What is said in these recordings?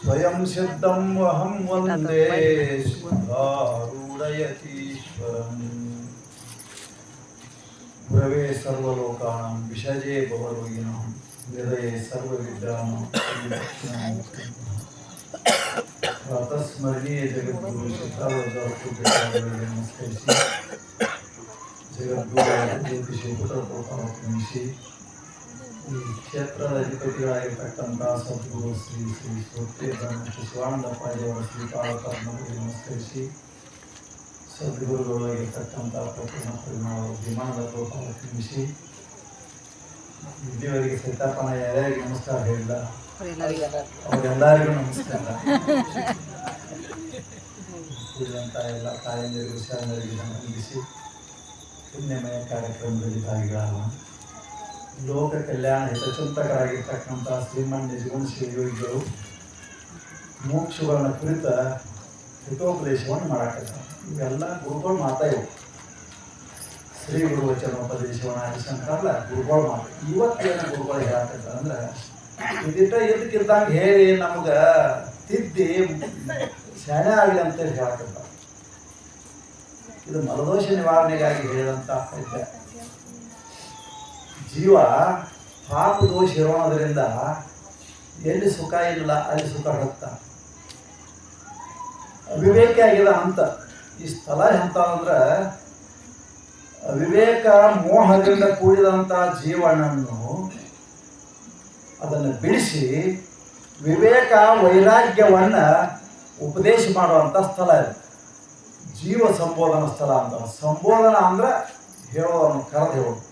स्वयं सिद्धम अहं वंदे सिद्धारूढयतीश्वरम् गुरवे सर्वलोकानां विषजे भवरोगिणां हृदय सर्वविद्यानां प्रातस्मरणीय जगद्गुरु जगद्गुरु ज्योतिषे पुत्र प्रभाव ಈ ಕ್ಷೇತ್ರದ ಅಧಿಪತಿಗಳಾಗಿರ್ತಕ್ಕಂಥ ಸದ್ಗುರು ಶ್ರೀ ಶ್ರೀ ಸೋತ್ರೇಂದ್ರ ಶ್ರೀ ಶಿವಾನಂದಪ್ಪಾಜಿಯವರ ಶ್ರೀಪಾದಕರ್ಮಗಳಿಗೆ ನಮಸ್ಕರಿಸಿ ಸದ್ಗುರುಗಳಾಗಿರ್ತಕ್ಕಂಥ ಪರಿಮಾಣ ವಿಮಾನದ ಕ್ರಮಿಸಿ ಇಲ್ಲಿವರೆಗೆ ಸೀತಾಪನ ಯಾರ್ಯಾರಿಗೆ ನಮಸ್ಕಾರ ಹೇಳಿಲ್ಲ ಅವರೆಲ್ಲರಿಗೂ ನಮಸ್ಕಾರ. ಉಳಿದಂಥ ಎಲ್ಲ ತಾಯಂದಿರಿಗೂ ಶರಣರಿಗೆ ವಂದಿಸಿ ಪುಣ್ಯಮಯ ಕಾರ್ಯಕ್ರಮದಲ್ಲಿ ಭಾಗಿಗಳಾಗೋಣ. ಲೋಕ ಕಲ್ಯಾಣ ಹಿತಚಿಂತಕರಾಗಿರ್ತಕ್ಕಂಥ ಶ್ರೀಮನ್ ಜೀವನಶ್ರೀ ಯೋಗಿಗಳು ಮೋಕ್ಷಗಳನ್ನ ಕುರಿತ ಹಿತೋಪದೇಶವನ್ನು ಮಾಡಾಕತ್ತಾರೆ. ಇವೆಲ್ಲ ಗುರುಗಳು ಮಾತಾ ಇವು. ಶ್ರೀ ಗುರು ವಚನೋಪದೇಶವನ್ನು ಆದಿಶಂಕರಲ್ಲ ಗುರುಗಳು ಮಾತು ಇವತ್ತೇನು ಗುರುಗಳು ಹೇಳಾಕತ್ತಾರೆ ಅಂದ್ರೆ ಇದಿಟ್ಟ ಇದಕ್ಕಿದ್ದಂಗೆ ಹೇಳಿ ನಮ್ಗೆ ತಿದ್ದಿ ಶಾಣೆ ಆಗಲಿ ಅಂತೇಳಿ ಹೇಳ್ತಾರೆ ಇದು ಮಲದೋಷ ನಿವಾರಣೆಗಾಗಿ ಹೇಳಿದಂತ ಪದ್ಯ. ಜೀವ ಪಾಪ ದೋಷ ಇರೋದ್ರಿಂದ ಎಲ್ಲಿ ಸುಖ ಇಲ್ಲ, ಅಲ್ಲಿ ಸುಖ ಹುಡುಕ್ತ ಅವಿವೇಕ ಆಗಿದೆ ಅಂತ. ಈ ಸ್ಥಳ ಎಂತ ಅಂದ್ರೆ ಅವಿವೇಕ ಮೋಹದಿಂದ ಕೂಡಿದಂಥ ಜೀವನನ್ನು ಅದನ್ನು ಬಿಡಿಸಿ ವಿವೇಕ ವೈರಾಗ್ಯವನ್ನ ಉಪದೇಶ ಮಾಡುವಂಥ ಸ್ಥಳ ಇದು. ಜೀವ ಸಂಬೋಧನಾ ಸ್ಥಳ ಅಂತ. ಸಂಬೋಧನ ಅಂದ್ರೆ ಹೇಳೋದನ್ನು ಕರೆದು ಹೇಳೋದು.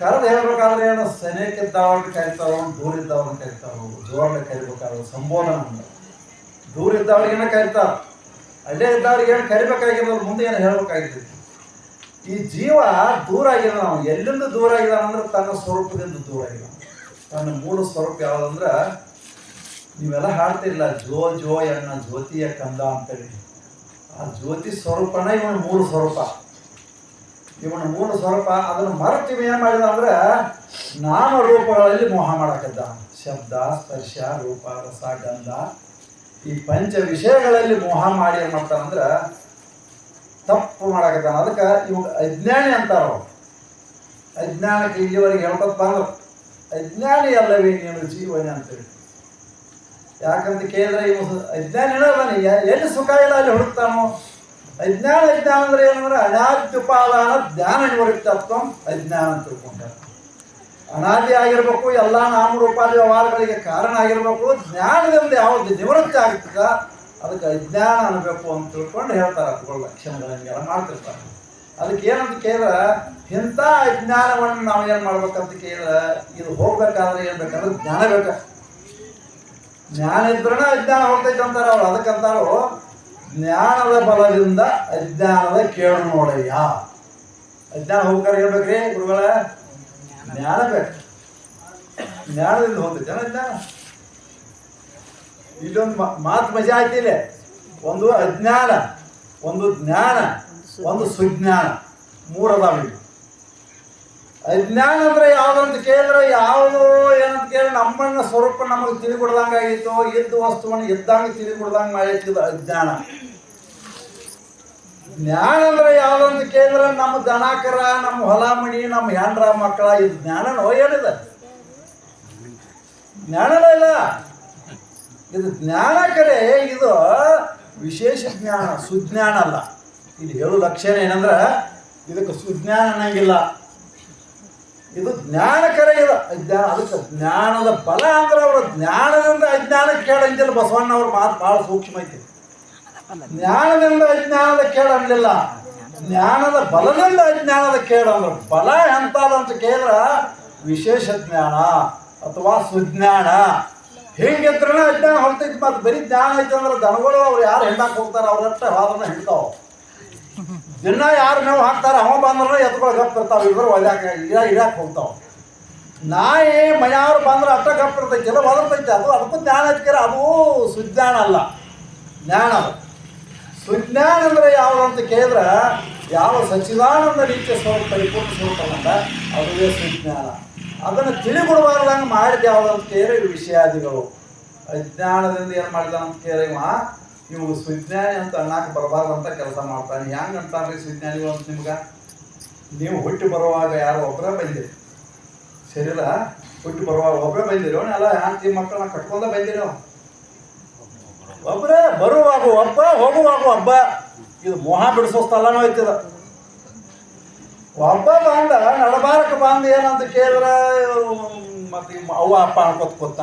ಕರೆದು ಹೇಳ್ಬೇಕಾದ್ರೆ ಏನು ಸನೇಕಿದ್ದವ್ರನ್ನ ಕರಿತಾರೋ, ದೂರ ಇದ್ದವ್ರನ್ನ ಕರಿತಾರೋ ಜೋರನ್ನ ಕರಿಬೇಕಾದ್ರೆ ಸಂಬೋಧನ ಅಂದ್ರೆ ದೂರ ಇದ್ದವ್ರಿಗೇನ ಕರಿತಾರ. ಅಲ್ಲೇ ಇದ್ದವ್ರಿಗೆ ಏನು ಮುಂದೆ ಏನು ಹೇಳ್ಬೇಕಾಗಿರ್ತೈತಿ ಈ ಜೀವ ದೂರ ಆಗಿದೆ ನಾವು ಎಲ್ಲಿಂದ ದೂರ ಆಗಿಲ್ಲ ಅಂದ್ರೆ ತನ್ನ ಸ್ವರೂಪದಿಂದ ದೂರ ಆಗಿಲ್ಲ ತನ್ನ ಮೂಲ ಸ್ವರೂಪ ಯಾವುದಂದ್ರೆ ನೀವೆಲ್ಲ ಹಾಡ್ತಿಲ್ಲ ಜೋ ಜೋ ಎಣ್ಣ ಜ್ಯೋತಿಯ ಕಂದ ಅಂತೇಳಿ. ಆ ಜ್ಯೋತಿ ಸ್ವರೂಪನೇ ಇವನ ಮೂಲ ಸ್ವರೂಪ. ಇವನ ಮೂಲ ಸ್ವರೂಪ ಅದನ್ನು ಮರೆತು ಏನು ಮಾಡಿದ ಅಂದ್ರೆ ನಾಮ ರೂಪಗಳಲ್ಲಿ ಮೋಹ ಮಾಡಕದ್ದ. ಶಬ್ದ, ಸ್ಪರ್ಶ, ರೂಪ, ರಸ, ಗಂಧ. ಈ ಪಂಚ ವಿಷಯಗಳಲ್ಲಿ ಮೋಹ ಮಾಡಿ ಏನು ತಪ್ಪು ಮಾಡಕತ್ತಾನ. ಅದಕ್ಕೆ ಇವಾಗ ಅಜ್ಞಾನಿ ಅಂತಾರ. ಅಜ್ಞಾನಕ್ಕೆ ಇಲ್ಲಿವರೆಗೆ ಹೇಳ್ಕೊತ ಅಜ್ಞಾನಿ ಅಲ್ಲವೇ ನೀನು ಜೀವನ ಅಂತೇಳಿ. ಯಾಕಂತ ಕೇಳಿದ್ರೆ ಇವು ಅಜ್ಞಾನಿನ ಎಲ್ಲಿ ಸುಖ ಇಲ್ಲ ಅಲ್ಲಿ ಹುಡುಕ್ತಾನೋ? ಅಜ್ಞಾನ ಅಜ್ಞಾನ ಅಂದ್ರೆ ಏನಂದ್ರೆ ಅನಾದ್ಯುಪಾದಾನ ಜ್ಞಾನ ನಿವೃತ್ತತ್ವ ಅಜ್ಞಾನ ಅಂತ ತಿಳ್ಕೊಂಡಾರ ಅನಾದಿ ಆಗಿರ್ಬೇಕು, ಎಲ್ಲ ನಾಮರೂಪಾದಿ ವ್ಯವಹಾರಗಳಿಗೆ ಕಾರಣ ಆಗಿರ್ಬೇಕು, ಜ್ಞಾನದಿಂದ ಯಾವ್ದು ನಿವೃತ್ತಿ ಆಗ್ತದ, ಅದಕ್ಕೆ ಅಜ್ಞಾನ ಅನ್ಬೇಕು ಅಂತ ತಿಳ್ಕೊಂಡು ಹೇಳ್ತಾರೆ ಅವುಗಳ ಲಕ್ಷಣಗಳನ್ನೆಲ್ಲ ಮಾಡ್ತಿರ್ತಾರೆ. ಅದಕ್ಕೆ ಏನಂತ ಕೇಳಿದ್ರೆ, ಇಂಥ ಅಜ್ಞಾನವನ್ನು ನಾವು ಏನು ಮಾಡ್ಬೇಕಂತ ಕೇಳಿದ್ರೆ, ಇದು ಹೋಗ್ಬೇಕಾದ್ರೆ ಏನು ಬೇಕಂದ್ರೆ ಜ್ಞಾನ ಬೇಕ. ಜ್ಞಾನ ಇದ್ರನ ಅಜ್ಞಾನ ಹೋಗ್ತೈತೆ ಅಂತಾರೆ ಅವ್ರು. ಅದಕ್ಕಂತಾರು ಜ್ಞಾನದ ಬಲದಿಂದ ಅಜ್ಞಾನದ ಕೇಳು ನೋಡಯ್ಯ. ಅಜ್ಞಾನ ಹೋಗಿ ಹೇಳ್ಬೇಕ್ರಿ ಗುರುಗಳ. ಜ್ಞಾನ ಬೇಕು. ಜ್ಞಾನದಿಂದ ಹೋಗ್ತೈತೆ ಜನ ಅಜ್ಞಾನ? ಇಲ್ಲೊಂದು ಮಾತು ಮಜಾ ಆಯ್ತಿಲ್ಲ ಒಂದು ಅಜ್ಞಾನ, ಒಂದು ಜ್ಞಾನ, ಒಂದು ಸುಜ್ಞಾನ. ಮೂರು ಅದಾವ ಅಜ್ಞಾನ ಅಂದ್ರೆ ಯಾವ್ದಂತ ಕೇಳಿದ್ರೆ ಯಾವುದು ಏನಂತ ಕೇಳಿ ನಮ್ಮನ್ನ ಸ್ವರೂಪ ನಮಗೆ ತಿಳಿಕೊಡ್ದಂಗೆ ಆಗಿತ್ತು ಇದ್ದ ವಸ್ತುವನ್ನು ಇದ್ದಂಗೆ ತಿಳಿಕೊಡ್ದಂಗೆ ಮಾಡಿಟ್ಟಿದ್ದು ಅಜ್ಞಾನ. ಜ್ಞಾನ ಅಂದ್ರೆ ಯಾವ್ದಂತ ಕೇಳಿದ್ರೆ ನಮ್ಮ ದನಕರ, ನಮ್ಮ ಹೊಲ ಮಣಿ ನಮ್ಮ ಹ್ಯಾಂಡ್ರ ಮಕ್ಕಳ, ಇದು ಜ್ಞಾನ ಹೇಳಿದ ಜ್ಞಾನನೇ ಇಲ್ಲ. ಇದು ಜ್ಞಾನ ಕರೆ, ಇದು ವಿಶೇಷ ಜ್ಞಾನ, ಸುಜ್ಞಾನ ಅಲ್ಲ. ಇಲ್ಲಿ ಹೇಳೋ ಲಕ್ಷಣ ಏನಂದ್ರೆ ಇದಕ್ಕೆ ಸುಜ್ಞಾನ ಅನ್ನಂಗಿಲ್ಲ. ಇದು ಜ್ಞಾನಕರ ಇದು. ಅಜ್ಞಾನ, ಅದಕ್ಕೆ ಜ್ಞಾನದ ಬಲ ಅಂದ್ರೆ ಅವರ ಜ್ಞಾನದಿಂದ ಅಜ್ಞಾನ ಕೇಳಂಗಿಲ್ಲ ಬಸವಣ್ಣ ಅವ್ರ ಮಾತು ಭಾಳ ಸೂಕ್ಷ್ಮ ಐತಿ. ಜ್ಞಾನದಿಂದ ಅಜ್ಞಾನದ ಕೇಳಂಗಿಲ್ಲ ಜ್ಞಾನದ ಬಲದಿಂದ ಅಜ್ಞಾನದ ಕೇಳ ಅಂದ್ರೆ. ಬಲ ಎಂತಾದ ಅಂತ ಕೇಳಿದ್ರ ವಿಶೇಷ ಜ್ಞಾನ ಅಥವಾ ಸುಜ್ಞಾನ. ಹಿಂಗಿದ್ರನ ಅಜ್ಞಾನ ಹೊಲ್ತೈತಿ ಮತ್ತೆ ಬರೀ ಜ್ಞಾನ ಐತೆ ಅಂದ್ರೆ ದನಗಳು ಅವ್ರು ಯಾರು ಹೆಣ್ಣಾಕ್ ಹೋಗ್ತಾರೆ ಅವ್ರಷ್ಟೇ ಹೋದ್ರನ್ನ ಹಿಡ್ತಾವ ದಿನ ಯಾರು ನಾವು ಹಾಕ್ತಾರ ಅವ ಬಂದ್ರೆ ಎತ್ಕೊಳ ಗಪ್ ಇಬ್ಬರು ಒಳ್ಯಾಕ ಇಡ ಇರಾಕ್ ಹೋಗ್ತಾವ. ನಾಯಿ ಮನೆಯವ್ರು ಬಂದ್ರೆ ಅಟ್ಟ ಗಪ್ ಇರ್ತೈತಿ, ಎಲ್ಲ ಬದಲ್ತೈತಿ ಅದು ಅದಕ್ಕೂ ಜ್ಞಾನ ಹಚ್ಕರ ಅದು ಸುಜ್ಞಾನ ಅಲ್ಲ, ಜ್ಞಾನ ಅದು. ಸುಜ್ಞಾನ ಅಂದ್ರೆ ಯಾವುದು ಅಂತ ಕೇಳಿದ್ರೆ, ಯಾವ ಸಚಿದಾನಂದ ರೀತಿಯ ಸ್ವರೂಪ, ಪರಿಪೂರ್ಣ ಸ್ವರೂಪ ಅಂತ, ಅದುವೇ ಸುಜ್ಞಾನ. ಅದನ್ನು ತಿಳಿಕೊಡಬಾರ್ದಂಗೆ ಮಾಡಿದ ಯಾವುದು ಅಂತ ಕೇಳಿದ್ರೆ ವಿಷಯಾದಿಗಳು. ಅಜ್ಞಾನದಿಂದ ಏನು ಮಾಡಿದ ಅಂತ ಕೇಳಿವ ಇವು ಸುಜ್ಞಾನಿ ಅಂತ ಅಣ್ಣಾಕ ಬರಬಾರ್ದು ಅಂತ ಕೆಲಸ ಮಾಡ್ತಾನೆ. ಹೆಂಗೆ ಅಂತಾರ್ರಿ ಸುಜ್ಞಾನಿಗಳು ಅಂತ ನಿಮ್ಗೆ? ನೀವು ಹುಟ್ಟಿ ಬರುವಾಗ ಯಾರು ಒಬ್ಬರೇ ಬಂದಿರಿ. ಶರೀರ ಹುಟ್ಟಿ ಬರುವಾಗ ಒಬ್ಬರೇ ಬಂದಿರೋ. ಎಲ್ಲ ಹೆಂಡತಿ ಮಕ್ಕಳನ್ನ ಕಟ್ಕೊಂಡ ಬಂದಿರೋ ನಾವು ಒಬ್ಬರೇ ಬರುವಾಗ ಒಬ್ಬ, ಹೋಗುವಾಗ ಒಬ್ಬ. ಇದು ಮೋಹ ಬಿಡಿಸೋ ಸ್ಥಳನೂ ಐತಿದ ಒಬ್ಬ ಬಂದ ನಡಬಾರಕ ಬಂದ ಏನಂತ ಕೇಳಿದ್ರೆ ಮತ್ತೆ ಅವ್ವ, ಅಪ್ಪ ಅನ್ಕೋತ ಕೂತ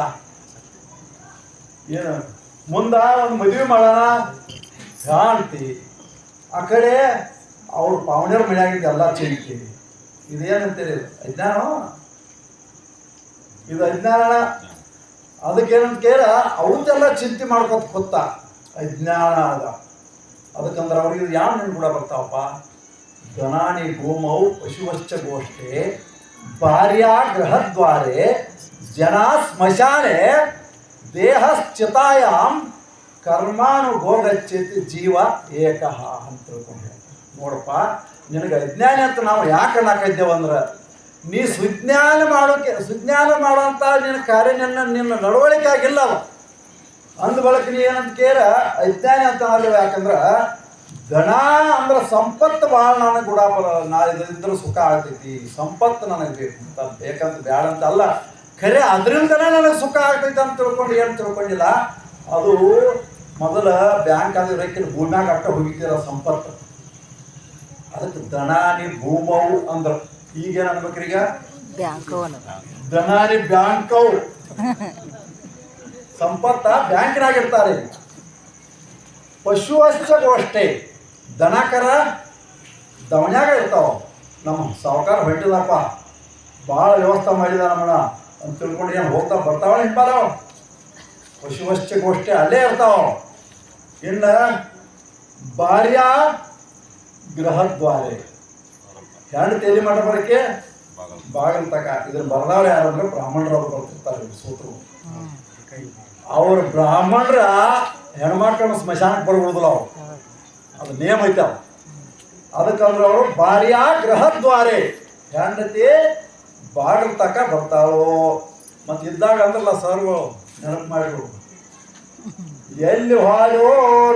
ಏನು? ಮುಂದ ಒಂದು ಮದುವೆ ಮಾಡೋಣ. ಶಾಂತಿ ಆ ಕಡೆ ಅವ್ರ ಪಾವಣ್ಯರ ಮನೆಯಾಗಿದ್ದ ಎಲ್ಲ ಚಿಂತೆ ಇದೇನಂತೀರಿ? ಇದು? ಅಜ್ಞಾನ ಇದು ಅಜ್ಞಾನ ಅದಕ್ಕೇನಂತ ಕೇಳ, ಅವ್ರದ್ದೆಲ್ಲ ಚಿಂತೆ ಮಾಡ್ಕೊತ ಗೊತ್ತ ಅಜ್ಞಾನ ಅದ. ಅದಕ್ಕಂದ್ರೆ ಅವ್ರಿಗೆ ಯಾವ ನೆನ್ ಕೂಡ ಬರ್ತಾವಪ್ಪ? ಧನಾನಿ ಗೋಮೌ ಪಶುವಶ್ಚ ಗೋಷ್ಠೆ ಭಾರ್ಯಾ ಗೃಹದ್ವಾರೆ ಜನ ಸ್ಮಶಾನೆ ದೇಹಶ್ಚಿತಾಯಾಮ್ ಕರ್ಮಾನುಭೋಗಚ್ಚೇತಿ ಜೀವ ಏಕಃ ಅಂತ ತಿಳ್ಕೊಂಡು ನೋಡಪ್ಪ, ನಿನಗೆ ಅಜ್ಞಾನಿ ಅಂತ ನಾವು ಯಾಕೆ ಅಂದ್ರೆ, ನೀ ಸುಜ್ಞಾನ ಮಾಡೋಕೆ, ಸುಜ್ಞಾನ ಮಾಡೋಂಥ ನಿನ್ನ ಕಾರ್ಯ ನಿನ್ನ ನಿನ್ನ ನಡವಳಿಕೆ ಆಗಿಲ್ಲ ಅವ ಅಂದ ಬಳಕ ನೀ ಏನಂತ ಕೇಳ, ಅಜ್ಞಾನಿ ಅಂತ ಅಲ್ಲಿವ ಯಾಕಂದ್ರೆ ಗಣ ಅಂದ್ರೆ ಸಂಪತ್ತು ಭಾಳ ನನಗೆ ಕೂಡ ನಾ ಇದ್ರ ಸುಖ ಆಗ್ತೈತಿ, ಸಂಪತ್ತು ನನಗೆ ಬೇಕು ಅಂತ ಬೇಕಂತ ಬೇಡ ಅಂತ ಅಲ್ಲ. ಖರೆ ಅದರಿಂದನೇ ನನಗೆ ಸುಖ ಆಗ್ತೈತೆ ಅಂತ ತಿಳ್ಕೊಂಡು ಏನು ತಿಳ್ಕೊಂಡಿಲ್ಲ? ಅದು ಮೊದಲ ಬ್ಯಾಂಕ್ ಅಲ್ಲಿ ರೈತರು ಭೂಮ್ಯಾಗ ಅಟ್ಟ ಹೋಗಿದ್ದೀರ ಸಂಪತ್ತು ಅದಕ್ಕೆ ದನಾನಿ ಭೂಮವು ಅಂದ್ರೆ. ಈಗೇನು ಅನ್ಬೇಕ್ರಿ ಈಗ? ಬ್ಯಾಂಕವನು ದನಾನಿ ಬ್ಯಾಂಕವು ಸಂಪತ್ತ ಬ್ಯಾಂಕ್ನಾಗಿರ್ತಾರೆ. ಇರ್ತಾರೆ ಅಷ್ಟೇ. ದನಕರ ದವಣ್ಯಾಗ ಇರ್ತಾವ. ನಮ್ಮ ಸಾವುಕಾರ ಹೊಂಟಿಲ್ಲಪ್ಪ. ಭಾಳ ವ್ಯವಸ್ಥೆ ಮಾಡಿದ ನಮ್ಮನ್ನ ಅಂತ ತಿಳ್ಕೊಂಡು ಏನು ಹೋಗ್ತಾ ಬರ್ತಾವ ಹಿಂಪಾದವ ಪಶುವಶ್ಚ ಗೋಷ್ಠಿ ಅಲ್ಲೇ ಇರ್ತಾವ. ಇನ್ನು ಭಾರ್ಯ ಗೃಹದ್ವಾರೆ. ಹೆಣ್ಣು ತೇಲಿ ಮಠ ಬರಕ್ಕೆ? ಬಾಗಿಲು ತಕ. ಇದನ್ನ ಬರ್ದವ್ರು ಯಾರಂದ್ರೆ ಬ್ರಾಹ್ಮಣರವ್ರು ಬರ್ತಿರ್ತಾರೆ ಸೂತ್ರು. ಅವ್ರ ಬ್ರಾಹ್ಮಣರ ಹೆಣ್ಮಕ್ಳನ್ನ ಸ್ಮಶಾನಕ್ಕೆ ಬರ್ಬಿಡುದಿಲ್ಲ ಅವ್ರು. ಅದು ನೇಮ್ ಐತೆ ಅವ್ರು ಅದಕ್ಕಂದ್ರೆ ಅವರು ಭಾರ್ಯ ಗೃಹದ್ವಾರೆ. ಹೆಂಡತಿ ಬಾಗಿಲು ತಕ ಬರ್ತಾಳೋ? ಮತ್ತು ಇದ್ದಾಗ ಅಂದ್ರಲ್ಲ ಸರ್ಗಳು ನೆನಪು ಮಾಡಿರು. ಎಲ್ಲಿ ಹಾಯೋ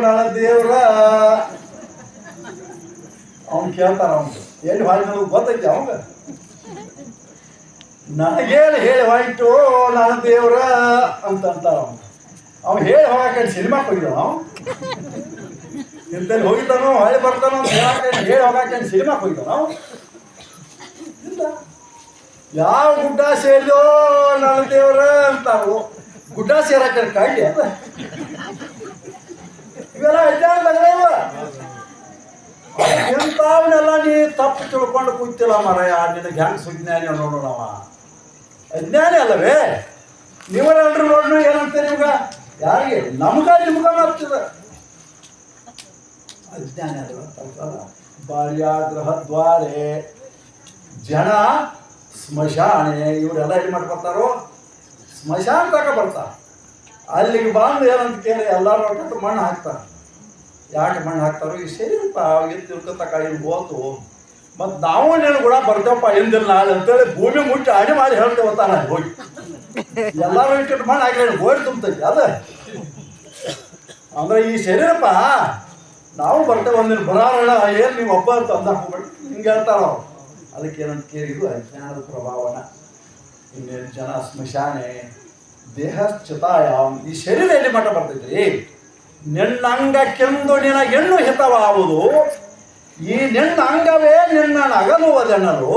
ನನ್ನ ದೇವ್ರ? ಅವ್ನು ಕೇಳ್ತಾನ ಅವ್ನು ಎಲ್ಲಿ ಹಾಯ್ ನನಗೆ ಗೊತ್ತೈತಿ ಅವಂಗ ನನಗೇನು ಹೇಳಿ ಹೋಯ್ತು ನನ್ನ ದೇವ್ರ ಅಂತ ಅಂತಾರ ಅವನು. ಅವ್ನು ಹೇಳಿ ಹೋಗಕ್ಕೆ ಸಿನಿಮಾ ಹೋಗಿದ್ದ ನಾವು ಇಂತಲ್ಲಿ ಹೋಗಿದ್ದಾನೋ ಹೊಳೆ ಬರ್ತಾನೋ ಹೇಳಿ ಹೋಗಕ್ಕೆ ಸಿನಿಮಾ ಹೋಗಿದ್ದ ನಾವು ಇಲ್ಲ. ಯಾವ ಗುಡ್ಡ ಸೇರಿದೋ ನನ್ನ ದೇವರ ಅಂತಾವು ಗುಡ್ಡ ಸೇರಕ್ಕೆ ಅದ. ಇವೆಲ್ಲ ಎಂಥವನ್ನೆಲ್ಲ ನೀ ತಪ್ಪು ತಿಳ್ಕೊಂಡು ಕೂತಿಲ್ಲ ಮರಯ ನಿನಗೆ ಹೆಂಗೆ ಸುಜ್ಞಾನಿ ನೋಡೋಣವ ಅಜ್ಞಾನಿ ಅಲ್ಲವೇ? ನೀವರೆಲ್ಲರೂ ನೋಡ್ರಿ ಏನಂತ ನಿಮ್ಗೆ ಯಾರಿಗೆ? ನಮ್ಗ ನಿಮ್ಗ ಮಾಡ್ತದ ಅಜ್ಞಾನಿ ಅಲ್ಲ ಬಾಲ್ಯಾಗ್ರಹ ದ್ವಾರೆ ಜನ ಸ್ಮಶಾನೆ ಇವರೆಲ್ಲ ಏನು ಮಾಡ್ಕೊಡ್ತಾರೋ ಸ್ಮಶಾನ ತಕ ಬರ್ತಾರೆ. ಅಲ್ಲಿಗೆ ಬಂದು ಏನಂತ ಕೇಳಿ ಎಲ್ಲರೂ ಒಟ್ಟು ಮಣ್ಣು ಹಾಕ್ತಾರೆ. ಯಾಕೆ ಮಣ್ಣು ಹಾಕ್ತಾರೋ? ಈ ಸರಿಪ್ಪ ಅವಾಗ ತಿಳ್ಕೊತಕ್ಕ ಇಲ್ಲಿ ಹೋತು ಮತ್ತು ನಾವು ನೀನು ಕೂಡ ಬರ್ತೇವಪ್ಪ ಹಿಂದಿಲ್ಲ ನಾಳೆ ಅಂತೇಳಿ ಭೂಮಿ ಮುಟ್ಟಿ ಅಡಿ ಮಾಡಿ ಹೇಳ್ತೇವೆ ತಾನ ಹೋಗಿ. ಎಲ್ಲರೂ ಇಟ್ಟಿಟ್ಟು ಮಣ್ಣು ಹಾಕಿ ಗೋಡಿ ತುಂಬ್ತೈತಿ, ಅದ. ಅಂದ್ರೆ ಈ ಶರೀರಪ್ಪ, ನಾವು ಬರ್ತೇವೆ ಒಂದಿನ ಬರೋಣ ಏನು ನೀವು ಒಬ್ಬ ಅಂತ ಅಂದ ಹಿಂಗೆ ಹೇಳ್ತಾರ ಅವ್ರು. ಅದಕ್ಕೆ ಏನಂತ ಕೇಳಿದ್ರು ಅಜ್ಞಾನದ ಪ್ರಭಾವನ. ಇನ್ನೇನು ಜನ ಸ್ಮಶಾನೆ ದೇಹ ಚಿತಾಯಾಮ್ ಈ ಶರೀರ ಎಲ್ಲಿ ಮಟ್ಟ ಬರ್ತೈತ್ರಿ ನಿನ್ನಂಗ ಕೆಂದು ನಿನ ಹೆಣ್ಣು ಹಿತವಾವುದು ಈ ನಿನ್ನ ಅಂಗವೇ ನಿನ್ನ ಅಗಲುವುದೆನ್ನಲು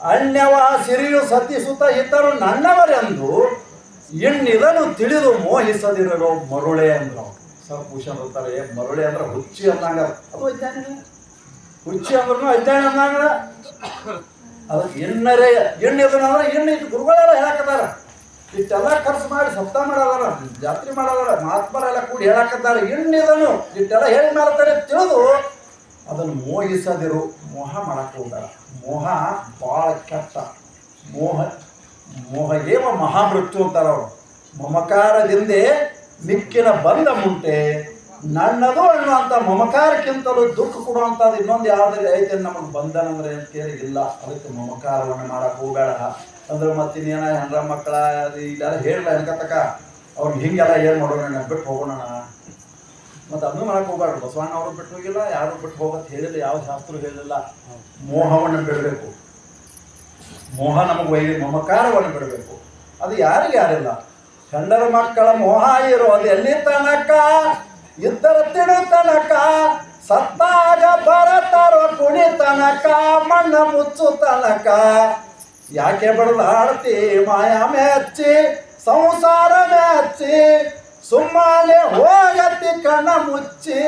ಅನ್ಯವ ಸಿರಿಯು ಸತಿಸುತ್ತ ಹಿತರು ನನ್ನವರೆಂದು. ಇನ್ನಿದನು ತಿಳಿದು ಮೋಹಿಸದಿರಲು ಮರುಳೆ ಅಂದ್ರು. ಸರ್ಭೂಷಣ್ ಅಂತಾರೆ ಮರುಳೆ ಅಂದ್ರೆ ಹುಚ್ಚಿ ಅಂದಂಗ ಅದು ಅಜ್ಞಾನ ಹುಚ್ಚಿ ಅಂದ್ರೂ ಅಜ್ಞಾನ ಅಂದಂಗ ಅದು ಎಣ್ಣರೆ, ಎಣ್ಣೆ ಅಂದ್ರೆ ಎಣ್ಣೆ ಇಟ್ಟು ಗುರುಗಳೆಲ್ಲ ಹೇಳಕತ್ತಾರ. ಇಷ್ಟೆಲ್ಲ ಖರ್ಚು ಮಾಡಿ ಸಪ್ತ ಮಾಡದಾರ ಜಾತ್ರೆ ಮಾಡದಾರ ಮಹಾತ್ಮರೆಲ್ಲ ಕೂಡಿ ಹೇಳಕತ್ತಾರ. ಎಣ್ಣಿದನು ಇಷ್ಟೆಲ್ಲ ಹೇಳಿ ಮಾಡ್ತಾರೆ ತಿಳಿದು ಅದನ್ನು ಮೋಹಿಸದಿರು, ಮೋಹ ಮಾಡಕ್ಕೆ ಹೋಗಾರ ಮೋಹ ಭಾಳ ಕೆಟ್ಟ. ಮೋಹ ಮೋಹ ಏವ ಮಹಾಮೃತ್ಯು ಅಂತಾರ ಅವರು. ಮಮಕಾರದಿಂದೇ ಮಿಕ್ಕಿನ ಬಂದ ಮುಂಟೆ ನನ್ನದು ಅನ್ನುವಂಥ ಮಮಕಾರಕ್ಕಿಂತಲೂ ದುಃಖ ಕೊಡುವಂಥದ್ದು ಇನ್ನೊಂದು ಯಾವ್ದಾದ್ರು ಐತೆ ನಮಗೆ ಬಂಧನ ಅಂದ್ರೆ ಅಂತ ಕೇಳಿ, ಇಲ್ಲ, ಅದಕ್ಕೆ ಮಮಕಾರವನ್ನು ಮಾಡಕ್ಕೆ ಹೋಗಬೇಡ. ಅಂದ್ರೆ ಮತ್ತಿನ್ನೇನ ಹೆಣ್ರ ಮಕ್ಕಳ ಅದು ಇದೆಲ್ಲ ಹೇಳಲ್ಲ ಅನ್ಕತಕ ಅವ್ರಿಗೆ ಹಿಂಗೆಲ್ಲ ಏನು ಮಾಡೋಣ ಬಿಟ್ಟು ಹೋಗೋಣ ಮತ್ತು ಅದನ್ನು ಮಾಡಕ್ಕೆ ಹೋಗ್ಬಾರ್ದು ಬಸವಣ್ಣ ಅವರು ಬಿಟ್ಟು ಹೋಗಿಲ್ಲ, ಯಾರು ಬಿಟ್ಟು ಹೋಗತ್ತೆ ಹೇಳಿಲ್ಲ, ಯಾವ ಶಾಸ್ತ್ರ ಹೇಳಿಲ್ಲ. ಮೋಹವನ್ನು ಬಿಡಬೇಕು. ಮೋಹ ನಮಗೆ ವೈರಿ, ಮಮಕಾರವನ್ನು ಬಿಡಬೇಕು. ಅದು ಯಾರಿಗೆ ಯಾರಿಲ್ಲ. ಗಂಡರ ಮಕ್ಕಳ ಮೋಹ ಇರೋದು ಎಲ್ಲಿ ತನಕ ಇದ್ದರ ತಿಳು ತನಕ, ಸತ್ತಾಗ ಬರತಾರೋ ಕುಣಿ ತನಕ, ಮಣ್ಣ ಮುಚ್ಚು ತನಕ. ಯಾಕೆ ಬಡದಾಡ್ತಿ ಮಾಯ ಮೆಚ್ಚಿ, ಸಂಸಾರ ಮೆಚ್ಚಿ ಸುಮ್ಮನೆ ಹೋಗತಿ ಕಣ ಮುಚ್ಚಿ,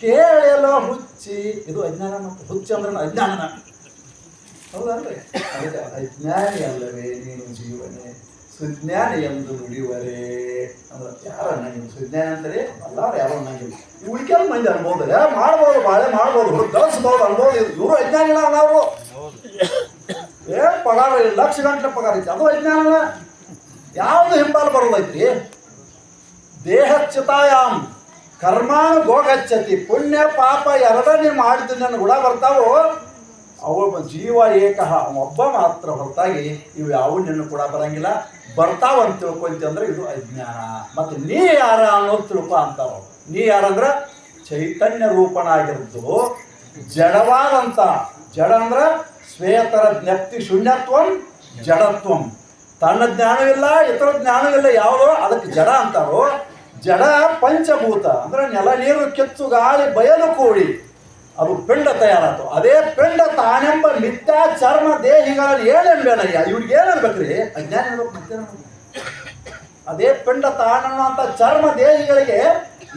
ಕೇಳಲೋ ಹುಚ್ಚಿ. ಇದು ಅಜ್ಞಾನ ಹುಚ್ಚಿ ಅಂದ್ರೆ ಅಜ್ಞಾನ ಹೌದಲ್ರಿ ಅಜ್ಞಾನಿ ಅಲ್ಲವೇ ನೀನು ಜೀವನೇ? ಸುಜ್ಞಾನಿ ಎಂದು ನುಡಿವರೇ ಅಂದ್ರೆ ಯಾರು ಅನ್ನಂಗಿಲ್ಲ. ಸುಜ್ಞಾನ ಅಂತಾರೆ ಅಲ್ಲಾರು ಯಾರು ಅನ್ನಂಗಿಲ್ಲ. ಉಳಿಕೆಲ್ಲ ಮಂದಿ ಅನ್ಬೋದು. ಯಾ ಮಾಡ್ಬೋದು ಬಾಳೆ ಮಾಡ್ಬೋದು ಗಳಿಸ್ಬೋದು ಅನ್ಬೋದು. ಇವರು ಇಲ್ಲ ನಾವು. ಏ ಪಗಾರ ಲಕ್ಷ ಗಂಟೆ ಪಗಾರ ಐತಿ. ಅದು ಅಜ್ಞಾನ ಯಾವುದು ಹಿಂಬಾಲ ಬರೋದೈತ್ರಿ ದೇಹಚ್ಯುತಾಯಾಮ್. ಕರ್ಮಾನು ಗೋಗಚ್ಚತಿ ಪುಣ್ಯ ಪಾಪ ಎರಡನೇ ಮಾಡಿದ ನನ್ನ ಗುಣ ಬರ್ತಾವೋ? ಅವ ಜೀವ ಏಕಃ, ಒಬ್ಬ ಮಾತ್ರ ಹೊರತಾಗಿ ಇವು ಯಾವ ನಿನ್ನ ಕೂಡ ಬರಂಗಿಲ್ಲ. ಬರ್ತಾವ ಅಂತ ತಿಳ್ಕೊಂತಿ ಅಂದ್ರೆ ಇದು ಅಜ್ಞಾನ. ಮತ್ತು ನೀ ಯಾರ ಅನ್ನೋದು ತಿಳ್ಕೊ ಅಂತಾರ. ನೀ ಯಾರಂದ್ರ ಚೈತನ್ಯ ರೂಪನಾಗಿರ್ದು, ಜಡವಾದಂತ. ಜಡ ಅಂದ್ರ ಶ್ವೇತರ ಜ್ಞಪ್ತಿ ಶೂನ್ಯತ್ವಂ, ಜಡತ್ವಂ. ತನ್ನ ಜ್ಞಾನವಿಲ್ಲ, ಇತರ ಜ್ಞಾನವಿಲ್ಲ, ಯಾವುದೋ ಅದಕ್ಕೆ ಜಡ ಅಂತಾರೋ ಜಡ ಪಂಚಭೂತ. ಅಂದ್ರೆ ನೆಲ ನೀರು ಕೆತ್ತು ಗಾಳಿ, ಬಯಲು ಕೂಡಿ ಅದು ಪಿಂಡ ತಯಾರಾತು ಅದೇ ಪಿಂಡ ತಾನೆಂಬ ಮಿಥ್ಯಾ ಚರ್ಮ ದೇಹಿಗಳಲ್ಲಿ ಏನೆಂಬೇನಯ್ಯ ಇವ್ರಿಗೆ ಏನನ್ಬೇಕ್ರಿ ಅಜ್ಞಾನ ಅದೇ ಪಿಂಡ ತಾನನ್ನುವಂಥ ಚರ್ಮ ದೇಹಿಗಳಿಗೆ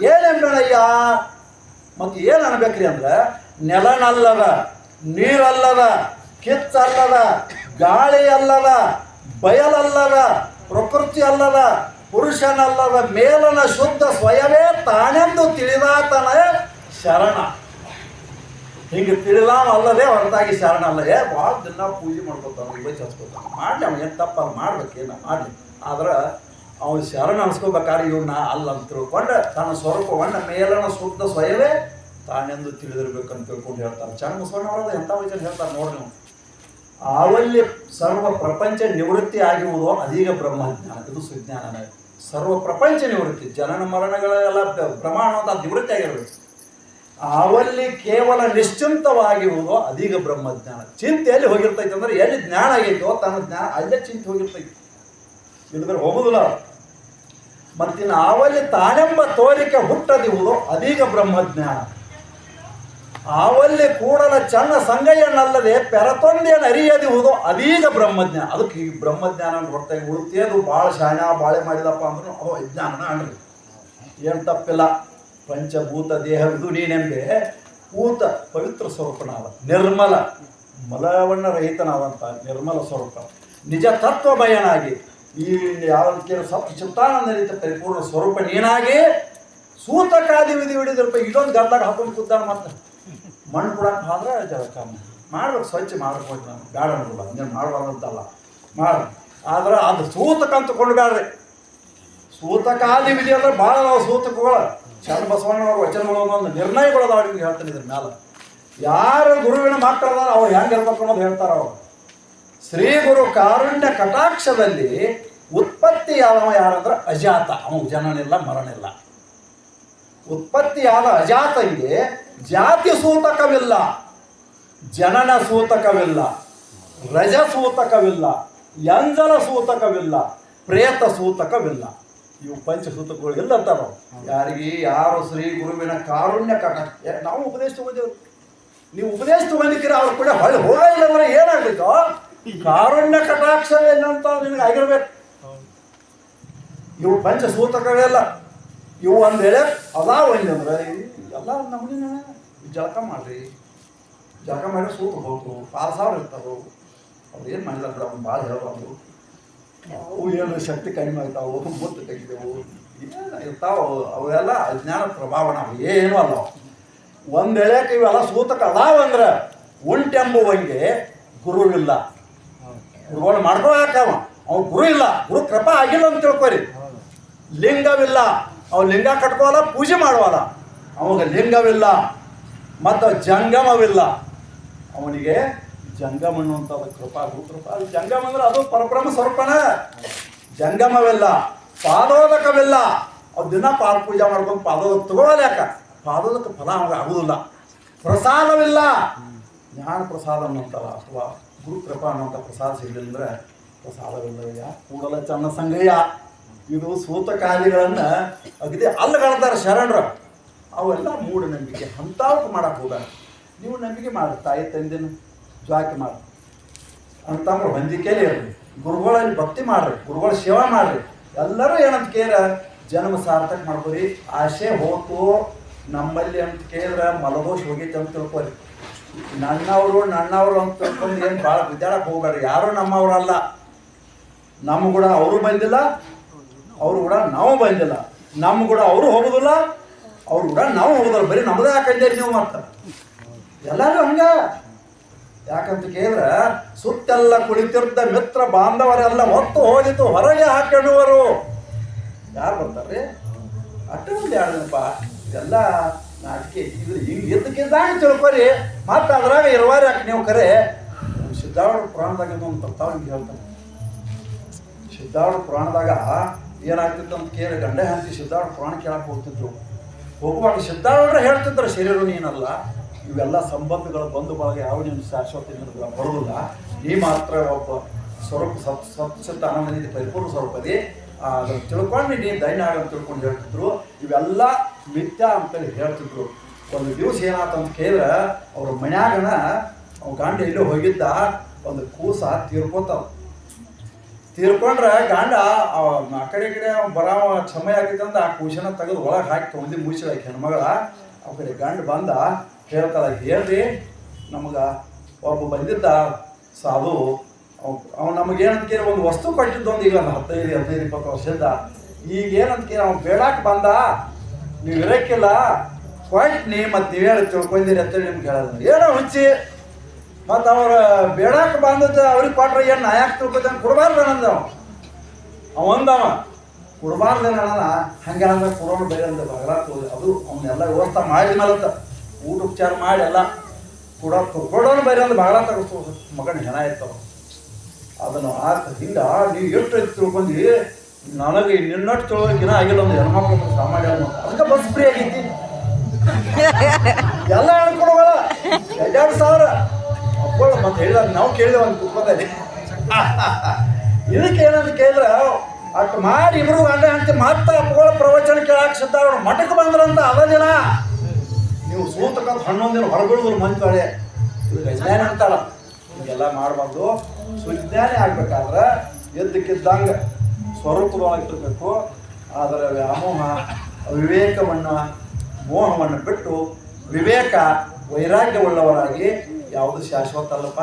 ಏನೆಂಬೇನಯ್ಯ ಮತ್ತು ಏನು ಅನ್ಬೇಕ್ರಿ ಅಂದ್ರೆ, ನೆಲನಲ್ಲದ, ನೀರಲ್ಲದ ಕಿತ್ತಲ್ಲದ ಗಾಳಿ ಅಲ್ಲದ ಬಯಲಲ್ಲದ ಪ್ರಕೃತಿ ಅಲ್ಲದ ಪುರುಷನಲ್ಲದ, ಮೇಲನ ಶುದ್ಧ ಸ್ವಯವೇ ತಾನೆಂದು ತಿಳಿದಾತನ ಶರಣ. ಹಿಂಗೆ ತಿಳಿಲಾಮ ಅಲ್ಲದೆ ಹೊರತಾಗಿ ಶರಣ ಅಲ್ಲ ಏ ಭಾಳ ದಿನ ಪೂಜೆ ಮಾಡ್ಕೊತಾನೆ ಇವತ್ತು ಹಚ್ಕೊತಾನೆ ಮಾಡಲಿ ಅವ್ನು ಏನು ಮಾಡ್ಬೇಕು ಮಾಡ್ಬೇಕೇನ ಮಾಡಲಿ. ಆದ್ರೆ ಅವನು ಶರಣ ಅನ್ಸ್ಕೋಬೇಕಾದ್ರೆ ಇವನ್ನ ಅಲ್ಲ ಅಂತ ತಿಳ್ಕೊಂಡು ತನ್ನ ಸ್ವರೂಪವನ್ನು ಮೇಲನ ಸೂಕ್ತ ಸ್ವಯವೇ ತಾನೆಂದು ತಿಳಿದಿರ್ಬೇಕಂತ ತಿಳ್ಕೊಂಡು ಹೇಳ್ತಾರೆ ಚರ್ಮ ಸ್ವರ್ಣವರದ ಎಂಥ ವಚನ ಹೇಳ್ತಾರೆ ನೋಡಿ ನೀವು ಆವಲ್ಲಿ ಸರ್ವ ಪ್ರಪಂಚ ನಿವೃತ್ತಿ ಆಗಿರುವುದು ಅದೀಗ ಬ್ರಹ್ಮಜ್ಞಾನ, ಇದು ಸುಜ್ಞಾನನೇ. ಸರ್ವ ಪ್ರಪಂಚ ನಿವೃತ್ತಿ, ಜನನ ಮರಣಗಳೆಲ್ಲ ಪ್ರಮಾಣ ಅಂತ ನಿವೃತ್ತಿ ಆಗಿರಬೇಕು. ಆವಲ್ಲಿ ಕೇವಲ ನಿಶ್ಚಿಂತವಾಗಿರುವುದು ಅದೀಗ ಬ್ರಹ್ಮಜ್ಞಾನ. ಚಿಂತೆ ಎಲ್ಲಿ ಹೋಗಿರ್ತೈತೆ ಅಂದ್ರೆ ಎಲ್ಲಿ ಜ್ಞಾನ ಆಗೈತೋ ತನ್ನ ಜ್ಞಾನ ಅಲ್ಲೇ ಚಿಂತೆ ಹೋಗಿರ್ತೈತಿ. ಇಲ್ಲದ್ರೆ ಹೋಗುದಿಲ್ಲ ಮತ್ತಿನ ಅವಲ್ಲಿ ತಾನೆಂಬ ತೋರಿಕೆ ಹುಟ್ಟದಿರುವುದು ಅದೀಗ ಬ್ರಹ್ಮಜ್ಞಾನ. ಆವಲ್ಲಿ ಕೂಡಲ ಚನ್ನ ಸಂಗಯ್ಯನಲ್ಲದೆ ಪೆರತೊಂದೇನು ಅರಿಯದಿರುವುದು ಅದೀಗ ಬ್ರಹ್ಮಜ್ಞಾನ. ಅದಕ್ಕೆ ಈ ಬ್ರಹ್ಮಜ್ಞಾನ ಹೊರತಾಗಿ ಉಳುತ್ತೇನು ಭಾಳ ಶಾಣ ಬಾಳೆ ಮಾಡಿದಪ್ಪ ಅಂದ್ರೂ ಅವ ಜ್ಞಾನನ ಅನ್ರಿ. ಏನು ತಪ್ಪಿಲ್ಲ. ಪಂಚಭೂತ ದೇಹವಿದು ನೀನೆಂಬೆ, ಭೂತ ಪವಿತ್ರ ಸ್ವರೂಪನಾದ, ನಿರ್ಮಲ, ಮಲವಣ್ಣ ರಹಿತನಾದಂಥ ನಿರ್ಮಲ ಸ್ವರೂಪ. ನಿಜ ತತ್ವಮಯನಾಗಿ ಈ ಯಾವ ಸತ್ ಚಿತ್ತಾನಂದ ರೀತಿ ಪರಿಪೂರ್ಣ ಸ್ವರೂಪ ನೀನಾಗಿ, ಸೂತಕಾದಿ ವಿಧಿ ಹಿಡಿದಿರ್ಪ ಇದೊಂದು ಗದ್ದಾಗ ಹಾಕೊಂಡು ಕೂತಾನ ಮತ್ತೆ. ಮಣ್ಣು ಕೊಡಕ್ಕೆ ಹಾದ್ರೆ ಜಳಕ ಮಾಡ್ಬೇಕು, ಸ್ವಚ್ಛ ಮಾಡ್ಬೇಕು ನಾನು. ಬೇಡ ಅನ್ನೋದಿಲ್ಲ ಹಂಗೆ ಮಾಡಬಾರ್ದಂತಲ್ಲ. ಮಾಡಿ. ಆದ್ರೆ ಅದು ಸೂತಕಂತ ಸೂತಕ ಸೂತಕಾದಿ ವಿಧಿ ಅಂದ್ರೆ ಭಾಳ ನಾವು ಸೂತಕಗಳು. ಚಂದ ಬಸವಣ್ಣವ್ರ ವಚನಗಳು ಒಂದು ನಿರ್ಣಯಗಳು ಅದಾವ ನಿಮ್ಗೆ ಹೇಳ್ತಾನೆ ಇದ್ರ ಮೇಲೆ ಯಾರು ಗುರುವಿನ ಮಕ್ಕಳದಾರ ಅವ್ರು ಹೆಂಗೆ ಇರ್ಬೇಕು ಅನ್ನೋದು ಹೇಳ್ತಾರ ಅವರು. ಶ್ರೀ ಗುರು ಕಾರುಣ್ಯ ಕಟಾಕ್ಷದಲ್ಲಿ ಉತ್ಪತ್ತಿ ಆದವ ಯಾರಂದ್ರೆ ಅಜಾತ. ಅವನು ಜನನಿಲ್ಲ ಮರಣಿಲ್ಲ ಉತ್ಪತ್ತಿಯಾದ ಅಜಾತನಿಗೆ ಜಾತಿ ಸೂತಕವಿಲ್ಲ, ಜನನ ಸೂತಕವಿಲ್ಲ, ರಜ ಸೂತಕವಿಲ್ಲ ಎಂಜಲ ಸೂತಕವಿಲ್ಲ, ಪ್ರೇತ ಸೂತಕವಿಲ್ಲ. ಇವು ಪಂಚಸೂತ್ರಗಳಿಗೆಲ್ಲ ಅಂತ ನಾವು ಯಾರಿಗೆ ಯಾರು ಶ್ರೀ ಗುರುವಿನ ಕಾರುಣ್ಯ ಕಟ ನಾವು ಉಪದೇಶ ತಗೊಂಡೇವ್ರು. ನೀವು ಉಪದೇಶ ತಗೊಂಡಿದ್ದೀರ, ಅವ್ರ ಕೂಡ ಹೊಳ್ಳಿ ಹೋಗಿಲ್ಲವರೆ ಈ ಕಾರುಣ್ಯ ಕಟಾಕ್ಷ ಏನಂತ ನಿಮಗೆ ಆಗಿರ್ಬೇಕು. ಇವು ಪಂಚಸೂತ್ರಗಳೆಲ್ಲ ಇವು ಅಂದ ವೇಳೆ ಅದಾವ ಅಂದ್ರೆ ಎಲ್ಲ ನಮ್ಮ ಜಳಕ ಮಾಡ್ರಿ. ಜಳಕ ಮಾಡಿ ಸೂತ್ರ ಹೋಗ್ತು ಆರು ಸಾವಿರ ಇರ್ತಾವೆ ಅವ್ರು ಏನು ಮಾಡಿಲ್ಲ ಅವ್ನು ಭಾಳ ಹೇಳ್ಬಾರ್ದು. ಅವು ಏನು ಶಕ್ತಿ ಕಡಿಮೆ ಆಗ್ತಾವು ಮುತ್ತು ತೆಗಿದೆವು ಇರ್ತಾವ ಅವೆಲ್ಲ ಅಜ್ಞಾನ ಪ್ರಭಾವ ನಾವು ಏನೂ ಅಲ್ಲ. ಅವು. ಒಂದ್ ವೇಳೆಗೆ ಇವೆಲ್ಲ ಸೂತಕ ಅದಾವಂದ್ರೆ ಉಂಟೆಂಬುವಂಗೆ ಗುರುವಿಲ್ಲ. ಗುರುಗಳು ಮಾಡ್ಕೊಳಕವ ಅವ ಗುರು ಇಲ್ಲ. ಗುರು ಕೃಪಾ ಆಗಿಲ್ಲ ಅಂತ ತಿಳ್ಕೊರಿ. ಲಿಂಗವಿಲ್ಲ. ಅವ ಲಿಂಗ ಕಟ್ಕೋಲ್ಲ ಪೂಜೆ ಮಾಡುವಲ್ಲ. ಅವಾಗ ಲಿಂಗವಿಲ್ಲ. ಮತ್ತು ಜಂಗಮವಿಲ್ಲ. ಅವನಿಗೆ ಜಂಗಮ ಅನ್ನುವಂಥದ್ದು ಕೃಪಾ ಗುರು ಕೃಪಾ ಅದು ಜಂಗಮ ಅಂದ್ರೆ ಅದು ಪರಬ್ರಹ್ಮ ಸ್ವರೂಪನ. ಜಂಗಮವೆಲ್ಲ, ಪಾದೋದಕವೆಲ್ಲ. ಅವ್ ದಿನ ಪಾದ ಪೂಜೆ ಮಾಡ್ಕೊಂಡು ಪಾದೋದಕ ತಗೋಲ್ಯಾಕ ಪಾದೋದಕ ಫಲ ಆಗುದಿಲ್ಲ. ಪ್ರಸಾದವಿಲ್ಲ. ಜ್ಞಾನ ಪ್ರಸಾದ ಅನ್ನೋಂಥಲ್ಲ ಅಥವಾ ಗುರು ಕೃಪಾ ಅನ್ನೋಂಥ ಪ್ರಸಾದ ಸಿಗಲಿಲ್ಲ ಅಂದ್ರೆ ಪ್ರಸಾದವಿಲ್ಲಯ್ಯ ಕೂಡಲ ಚನ್ನ ಸಂಗಯ್ಯ ಇದು ಸೂತಕಾಲಿಗಳನ್ನ ಅಗದಿ ಅಲ್ಲಗಳ್ತಾರೆ ಶರಣರು. ಅವೆಲ್ಲ ಮೂಢನಂಬಿಕೆ. ಅಂಥವ್ಕೆ ಮಾಡೋಕೆ ಹೋಗ ನೀವು ನಂಬಿಕೆ ಮಾಡಿ, ತಾಯಿ ತಂದಿನ. ಜ್ವಾಕಿ ಮಾಡಿ. ಅಂತಂದ್ರೆ ಹೊಂದಿಕೆಯಲ್ಲಿ ಇರಲಿ. ಗುರುಗಳಲ್ಲಿ ಭಕ್ತಿ ಮಾಡ್ರಿ, ಗುರುಗಳ ಸೇವಾ ಮಾಡ್ರಿ. ಎಲ್ಲರೂ ಏನಂತ ಕೇಳ ಜನ್ಮ ಸಾರ್ಥಕ ಮಾಡ್ಕೋರಿ, ಆಸೆ ಹೋತು ನಮ್ಮಲ್ಲಿ ಅಂತ ಕೇಳಿದ್ರೆ ಮಲದೋಷ ಹೋಗೈತೆ ಅಂತ ತಿಳ್ಕೊರಿ. ನನ್ನವರು ನನ್ನವರು ಅಂತ ತಿಳ್ಕೊಂಡು ಏನು ಭಾಳ ಬಿದ್ದಾಡಕ್ಕೆ ಹೋಗ್ಬೇಡ್ರಿ. ಯಾರು ನಮ್ಮವರಲ್ಲ ನಮ್ಮ ಕೂಡ ಅವರು ಬಂದಿಲ್ಲ, ಅವರು ಕೂಡ ನಾವು ಬಂದಿಲ್ಲ. ನಮ್ಮ ಕೂಡ ಅವರು ಹೋಗೋದಿಲ್ಲ, ಅವ್ರು ಕೂಡ ನಾವು ಹೋಗೋದಿಲ್ಲ. ಬರೀ ನಮ್ಮದೇ ಹಾಕಂದೇರಿ ನೀವು ಮಾಡ್ತಾರೆ. ಎಲ್ಲರೂ ಹಂಗ. ಯಾಕಂತ ಕೇಳಿದ್ರೆ, ಸುತ್ತೆಲ್ಲ ಕುಳಿತಿರ್ದ ಮಿತ್ರ ಬಾಂಧವರೆಲ್ಲ ಹೊತ್ತು ಹೋಗಿತ್ತು, ಹೊರಗೆ ಹಾಕಿಡುವರು. ಯಾರು ಬರ್ತಾರ್ರಿ? ಅಟ್ಟ ಒಂದು ಯಾರಪ್ಪ ಇದೆಲ್ಲ ನಾಟಕ ಇದು ಹಿಂಗೆ ಇದ್ದಕ್ಕಿದ್ದಾಗ ತಿಳ್ಕೊರಿ. ಮತ್ತೆ ಅದ್ರಾಗ ಇರುವಾರ ಯಾಕೆ ನೀವು ಕರೆ? ಸಿದ್ಧಾವಣ ಪುರಾಣದಾಗ ಒಂದು ಪ್ರಸ್ತಾವ ನಿಮ್ಗೆ ಹೇಳ್ತಾನೆ ಸಿದ್ಧಾವಣ ಪುರಾಣದಾಗ ಏನಾಗ್ತಿತ್ತು ಅಂತ ಕೇಳಿ ಗಂಡ ಹೆಂಡತಿ ಸಿದ್ಧಾವಣ ಪುರಾಣ ಕೇಳಕ್ಕೆ ಹೋಗ್ತಿದ್ರು. ಹೋಗುವಾಗ ಸಿದ್ಧಾವಣರು ಹೇಳ್ತಿದ್ರು, ಶರೀರ ನೀನಲ್ಲ. ಇವೆಲ್ಲ ಸಂಬಂಧಗಳು ಬಂದು ಬಳಗ ಯಾವ ಶಾಶ್ವತ ಬರುವುದಿಲ್ಲ ಈ ಮಾತ್ರ ಒಬ್ಬ ಸ್ವರೂಪ ಸತ್ ಸ್ವಚ್ಛತ ಆನಂದನಿಧಿ ಪರಿಪೂರ್ಣ ಸ್ವರೂಪದಿ ಅದನ್ನು ತಿಳ್ಕೊಂಡು ನೀನು ದೈನ್ಯ ಅಂತ ತಿಳ್ಕೊಂಡು ಹೇಳ್ತಿದ್ರು. ಇವೆಲ್ಲ ಮಿಥ್ಯ ಅಂತೇಳಿ ಹೇಳ್ತಿದ್ರು. ಒಂದು ದಿವಸ ಏನಾಯ್ತು ಅಂತ ಕೇಳಿದ್ರೆ ಅವ್ರ ಮನ್ಯಾಗನ ಅವ ಗಂಡ ಎಲ್ಲೋ ಹೋಗಿದ್ದ, ಒಂದು ಕೂಸ ತೀರ್ಕೋತಾವ. ತೀರ್ಕೊಂಡ್ರೆ ಗಂಡ, ಆ ಕಡೆ ಕಡೆ ಬರಾವ ಕ್ಷಮೆ ಆಗಿತ್ತಂದ ಆ ಕೂಸನ ತೆಗೆದು ಒಳಗೆ ಹಾಕಿ ತೊಂದಿ ಮುಗಿಸಿದ ಹೆಣ್ಮಗಳ. ಆ ಕಡೆ ಗಂಡ ಬಂದ ಹೇಳ್ತಾಳ, ಹೇಳ್ರಿ, ನಮಗೆ ಒಬ್ಬ ಬಂದಿದ್ದ ಸಾಧು, ಅವ ನಮಗೇನಂತ ಕೇಳಿ ಒಂದು ವಸ್ತು ಕೊಟ್ಟಿದ್ದೊಂದು ಈಗ ಒಂದು ಹದಿನೈದು ಹದಿನೈದು, ಇಪ್ಪತ್ತು ವರ್ಷದಿಂದ. ಈಗ ಏನಂತ ಕೇಳಿ ಅವ್ನು ಬೇಡಕ್ಕೆ ಬಂದ. ನೀವು ಇರಕ್ಕಿಲ್ಲ ಕೊಟ್ನಿ ಮತ್ತು ನೀವು ಹೇಳಿ ತಿಳ್ಕೊಂಡಿರಿ ಅಂತೇಳಿ ನಿಮ್ಗೆ ಹೇಳೋದು. ಏನೋ ಹುಚ್ಚಿ. ಮತ್ತು ಅವ್ರ ಬೇಡಕ್ಕೆ ಬಂದದ್ದು ಅವ್ರಿಗೆ ಕೊಟ್ರೆ ಏನು ನಾ ಯಾಕೆ ತಿಳ್ಕೊತಾನೆ ಕೊಡಬಾರ್ದು ಅನ್ನಂದ ಅವ ಅವ ಅಂದವ, ಕೊಡಬಾರ್ದು ಅನ್ನೋಣ ಹಂಗೆ ಅಂದ್ರೆ ಕೊಡೋಣ ಬೇರೆ ಅಂತ ಬಗಲಾತ್ ಹೋಗಿ ಅದು ಅವನ್ನೆಲ್ಲ ವ್ಯವಸ್ಥೆ ಮಾಡಿ ಮೇಲತ್ತ ಊಟ ಉಪಚಾರ ಮಾಡಿ ಎಲ್ಲ ಕೂಡ ಕೊಡೋನು ಬೇರೆ ಅಂದ್ರೆ ಭಾಳ ತಗಸ್ತು. ಮಗನ ಜನ ಇರ್ತವ. ಅದನ್ನು ಆತ ಹಿಂಗ ನೀವು ಎಷ್ಟು ಐತಿ ತಿಳ್ಕೊಂಡು? ನನಗೆ ನಿನ್ನಟ್ಟು ತೊಳೋಕಿನ ಆಗಿಲ್ಲ ಒಂದು ಹೆಣ್ಮಕ್ಳು ಸಾಮಾನ್ಯ. ಅದಕ್ಕೆ ಬಸ್ ಫ್ರೀ ಆಗೈತಿ. ಎಲ್ಲ ಹೇಳ್ಕೊಡುವಲ್ಲ ಎರಡು ಸಾವಿರ. ಅಪ್ಪಳ ಮತ್ತೆ ಹೇಳಿದಾಗ ನಾವು ಕೇಳಿದೆ ಒಂದು ಕುಟುಂಬದಲ್ಲಿ ಇದಕ್ಕೆ ಏನಂತ ಕೇಳಿದ್ರೆ ಅಟ್ ಮಾಡಿ ಇಬ್ರು ಗಂಡ ಅಂತ ಮತ್ತೆ ಅಪ್ಪಗಳ ಪ್ರವಚನ ಕೇಳಕ್ಕೆ ಸಿದ್ಧ ಮಠಕ್ಕೆ ಬಂದ್ರಂತ ಅದ ಜನ ನೀವು ಸೂತಕ್ಕಂಥ ಹನ್ನೊಂದಿನ ಹೊರಬೀಳುವುದು ಮಂದಿ ಕಡೆ ಇದು ವಿಜ್ಞಾನ ಅಂತಾಳ ಹೀಗೆಲ್ಲ ಮಾಡಬಾರ್ದು. ಸುಜ್ಞಾನಿ ಆಗ್ಬೇಕಾದ್ರೆ ಎದ್ದಕ್ಕಿದ್ದಂಗೆ ಸ್ವರೂಪದೊಳಗಿರ್ಬೇಕು ಅದರ ವ್ಯಾಮೋಹ ವಿವೇಕವನ್ನು ಮೋಹವನ್ನು ಬಿಟ್ಟು ವಿವೇಕ, ವೈರಾಗ್ಯವುಳ್ಳವರಾಗಿ ಯಾವುದು ಶಾಶ್ವತ ಅಲ್ಲಪ್ಪ?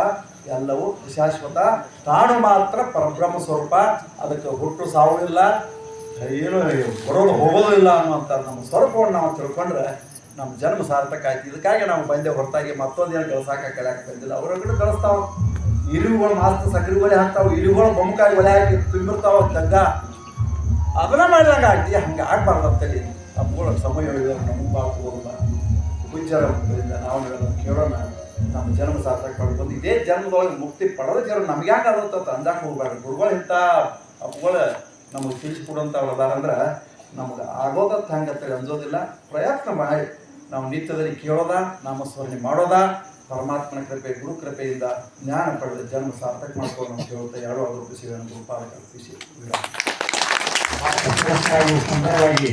ಎಲ್ಲವೂ ಶಾಶ್ವತ. ತಾನು ಮಾತ್ರ ಪರಬ್ರಹ್ಮ ಸ್ವರೂಪ. ಅದಕ್ಕೆ ಹುಟ್ಟು ಸಾವು ಇಲ್ಲ. ಏನು ಬರೋದು ಹೋಗೋದು ಇಲ್ಲ ಅನ್ನುವಂಥ ನಮ್ಮ ಸ್ವರೂಪವನ್ನು ನಾವು ತಿಳ್ಕೊಂಡ್ರೆ ನಮ್ಮ ಜನ್ಮ ಸಾರ್ಥಕ ಆಯ್ತು. ಇದಕ್ಕಾಗಿ ನಾವು ಬಂದೆ ಹೊರತಾಗಿ ಮತ್ತೊಂದು ಏನು ಕೆಲಸಕ್ಕೆ ಕಳ್ಯಾಕೆ ಬಂದಿಲ್ಲ ಅವ್ರಗಳು ಕಳಿಸ್ತಾವ ಇರುವುಗಳು ಮಾಸ್ತ ಸಕ್ರೆ ಒಲೆ ಹಾಕ್ತಾವ ಇರುಗಳು ಬೊಮ್ಮಕಾಯಿ ಒಲೆ ಹಾಕಿ ತುಂಬಿರ್ತಾವ ತಗ್ಗ ಅದನ್ನ ಮಾಡಿದಂಗೆ ಆಗ್ತಿ ಹಂಗೆ ಆಗ್ಬಾರ್ದು ಅಂತೇಳಿ ನಮ್ಗಳ ಸಮಯ ನಮಗೆ ಪೂಜ್ಯರ ಮುಖದಿಂದ ನಾವು ಕೇಳೋಣ. ನಮ್ಮ ಜನ್ಮ ಸಾರ್ಥಕ ಪಡ್ಕೊಂಡು ಇದೇ ಜನ್ಮದೊಳಗೆ ಮುಕ್ತಿ ಪಡೋದು ಜನ ನಮ್ಗೆ ಯಾಕೆ ಅಂತ ಅಂದಾಕ ಹೋಗ್ಬಾರ್ದು ಗುರುಗಳು ಇಂಥ ಅಪ್ಪುಗಳು ನಮಗೆ ತಿಳಿಸ್ಕೊಡುವಂಥವ್ರು ಅದಾರಂದ್ರೆ ನಮ್ಗೆ ಆಗೋದತ್ತ ಹಂಗತ್ತೇಳಿ ಅನ್ಸೋದಿಲ್ಲ ಪ್ರಯತ್ನ ಮಾಡಿ. ನಾವು ನಿತ್ಯದಲ್ಲಿ ಕೇಳೋದ, ನಾಮಸ್ಮರಣೆ ಮಾಡೋದ, ಪರಮಾತ್ಮನ ಕೃಪೆ, ಗುರು ಕೃಪೆಯಿಂದ ಜ್ಞಾನ ಪಡೆದ ಜನ್ಮ ಸಾರ್ಥಕ ಮಾಡ್ಕೊಂಡು ನಾವು ಕೇಳುತ್ತಾ ಯಾರೋ ಅದ್ರ ಖುಷಿ ಗುರುಪಾದ ಕಲ್ಪಿಸಿ ಸುಂದರವಾಗಿ